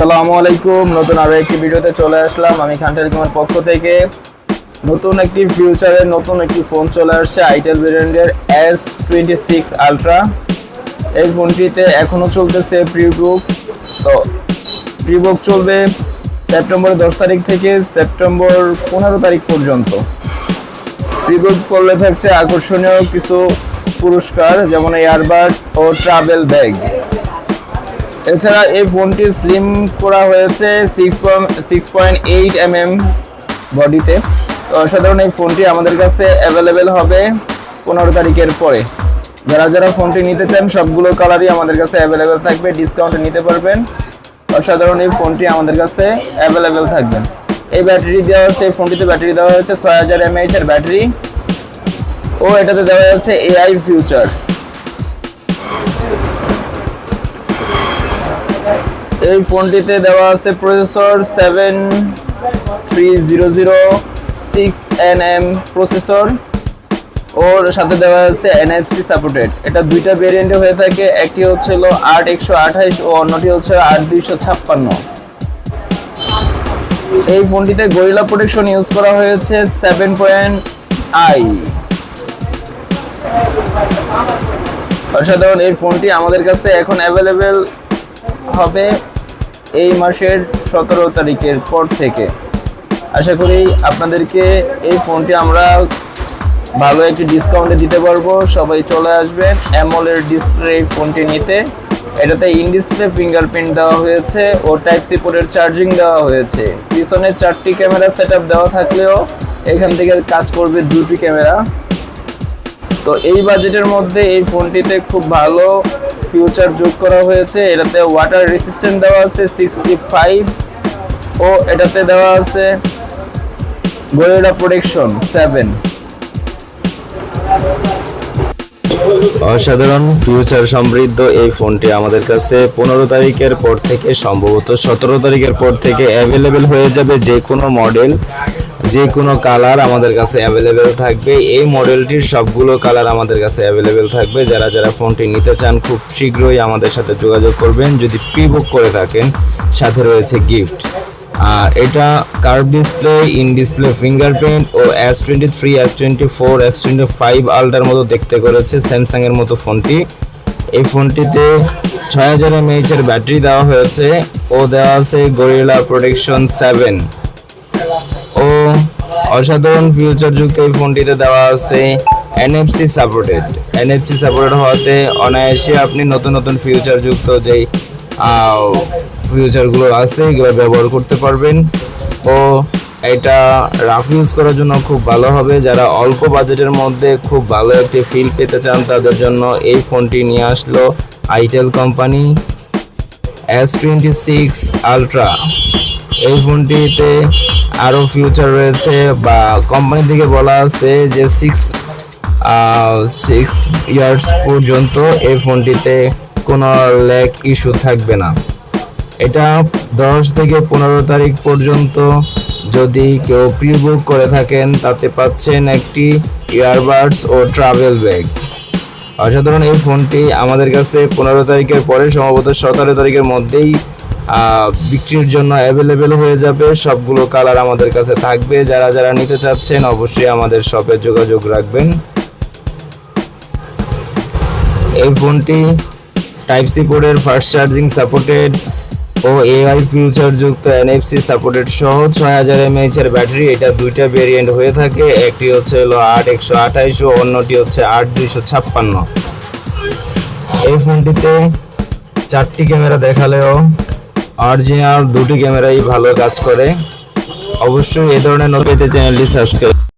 আসসালামু আলাইকুম। নতুন আরও একটি ভিডিওতে চলে আসলাম। আমি খান টেলিকমের পক্ষ থেকে। নতুন একটি ফিউচারের নতুন একটি ফোন চলে আসছে আইটেল ব্র্যান্ডের এস টোয়েন্টি সিক্স আলট্রা এই ফোনটিতে এখনও চলতেছে প্রিবুক তো প্রিবুক চলবে সেপ্টেম্বর দশ তারিখ থেকে সেপ্টেম্বর পনেরো তারিখ পর্যন্ত। প্রিবুক করলে থাকছে আকর্ষণীয় কিছু পুরস্কার, যেমন এয়ারবাডস ও ট্রাভেল ব্যাগ এছাড়া এই ফোনটি স্লিম করা হয়েছে six six point eight M M বডিতে তো অসাধারণ এই ফোনটি আমাদের কাছে অ্যাভেলেবেল হবে পনেরো তারিখের পরে। যারা যারা ফোনটি নিতে চান, সবগুলো কালারই আমাদের কাছে অ্যাভেলেবেল থাকবে ডিসকাউন্টে নিতে পারবেন। অসাধারণ এই ফোনটি আমাদের কাছে অ্যাভেলেবেল থাকবে। এই ব্যাটারি দেওয়া হচ্ছে, এই ফোনটিতে ব্যাটারি দেওয়া হচ্ছে ছয় হাজার এমএইচ এর ব্যাটারি ও এটাতে দেওয়া যাচ্ছে এআই ফিউচার এই ফোনটিতে দেওয়া আছে processor seven three zero zero six N M processor. ওর সাথে দেওয়া আছে এনএফসি সাপোর্টেড। এটা দুইটা ভেরিয়েন্টে হয়ে থাকে, একটি হচ্ছে হলো আট একশো আঠাইশ ও অন্যটি হচ্ছে আট দুইশো ছাপ্পান্ন। এই ফোনটিতে গরিলা প্রোটেকশন ইউজ করা হয়েছে সেভেন পয়েন্ট আই অসাধারণ, এই ফোনটি আমাদের কাছে এখন অ্যাভেলেবেল হবে। এই মাসের সতেরো তারিখের পর থেকে। আশা করি আপনাদেরকে এই ফোনটি আমরা ভালো একটি ডিসকাউন্টে দিতে পারব। সবাই চলে আসবেন অ্যামোলের ডিসপ্লে ফোনটি নিতে। এটাতে ইন ডিসপ্লে ফিঙ্গারপ্রিন্ট দেওয়া হয়েছে ও টাইপ সি পোর্টের চার্জিং দেওয়া হয়েছে। পিছনে চারটি ক্যামেরা সেট দেওয়া থাকলেও এখান থেকে কাজ করবে দুটি ক্যামেরা তো এই বাজেটের মধ্যে এই ফোনটিতে খুব ভালো ফিউচার যোগ করা হয়েছে। এটাতে ওয়াটার রেসিস্ট্যান্ট দেওয়া আছে সিক্সটি ফাইভ ও এটাতে দেওয়া আছে গোয়েডা প্রোটেকশন সেভেন অসাধারণ ফিউচার সমৃদ্ধ এই ফোনটি আমাদের কাছে পনেরো তারিখের পর থেকে, সম্ভবত সতেরো তারিখের পর থেকে অ্যাভেলেবেল হয়ে যাবে যে কোনো মডেল যে কোনো কালার আমাদের কাছে অ্যাভেলেবেল থাকবে। এই মডেলটির সবগুলো কালার আমাদের কাছে অ্যাভেলেবেল থাকবে। যারা যারা ফোনটি নিতে চান, খুব শীঘ্রই আমাদের সাথে যোগাযোগ করবেন। যদি প্রি বুক করে থাকেন, সাথে রয়েছে গিফট আর এটা curve display in display fingerprint O S twenty three S twenty four S twenty five ultra মতো দেখতে করেছে স্যামসাং এর মতো ফোনটি এই ফোনটিতে ছয় হাজার এমএইচ এর ব্যাটারি দেওয়া হয়েছে। ও দেওয়া আছে গরিলা প্রোটেকশন সেভেন ও অসাধারণ ফিউচার যুক্ত এই ফোনটিতে দেওয়া আছে এনএফসি সাপোর্টেড এনএফসি সাপোর্টেড হওয়াতে অনায়াসে আপনি নতুন নতুন ফিউচার যুক্ত যেই ফিউচারগুলো আছে, এগুলো ব্যবহার করতে পারবেন। ও, এটা রাফ ইউজ করার জন্য খুব ভালো হবে। যারা অল্প বাজেটের মধ্যে খুব ভালো একটি ফিল পেতে চান, তাদের জন্য এই ফোনটি নিয়ে আসলো itel company S twenty six ultra এই ফোনটিতে আরও ফিউচার রয়েছে বা কোম্পানি থেকে বলা আছে যে সিক্স সিক্স ইয়ার্স পর্যন্ত এই ফোনটিতে কোনো ল্যাক ইস্যু থাকবে না। এটা দশ থেকে পনেরো তারিখ পর্যন্ত যদি কেউ প্রি বুক করে থাকেন, তাতে পাচ্ছেন একটি ইয়ারবাডস ও ট্রাভেল ব্যাগ অসাধারণ এই ফোনটি আমাদের কাছে পনেরো তারিখের পরে, সম্ভবত সতেরো তারিখের মধ্যেই বিক্রির জন্য অ্যাভেলেবেল হয়ে যাবে। সবগুলো কালার আমাদের কাছে থাকবে। যারা যারা নিতে চাচ্ছেন, অবশ্যই আমাদের শপে যোগাযোগ রাখবেন। এই ফোনটি টাইপ সি পোর্টের ফার্স্ট চার্জিং সাপোর্টেড ও এআই ফিউচার যুক্ত এনএফসি সাপোর্টেড সহ ছয় হাজার এমএইচ এর ব্যাটারি এটা দুইটা ভেরিয়েন্ট হয়ে থাকে। একটি হচ্ছে হলো আট একশো আঠাইশ ও অন্যটি হচ্ছে আট দুইশো ছাপ্পান্ন। এই ফোনটিতে চারটি ক্যামেরা দেখালেও অরিজিনাল দুটি ক্যামেরাই ভালো কাজ করে। অবশ্যই এ ধরনের নতুন চ্যানেলটি সাবস্ক্রাইব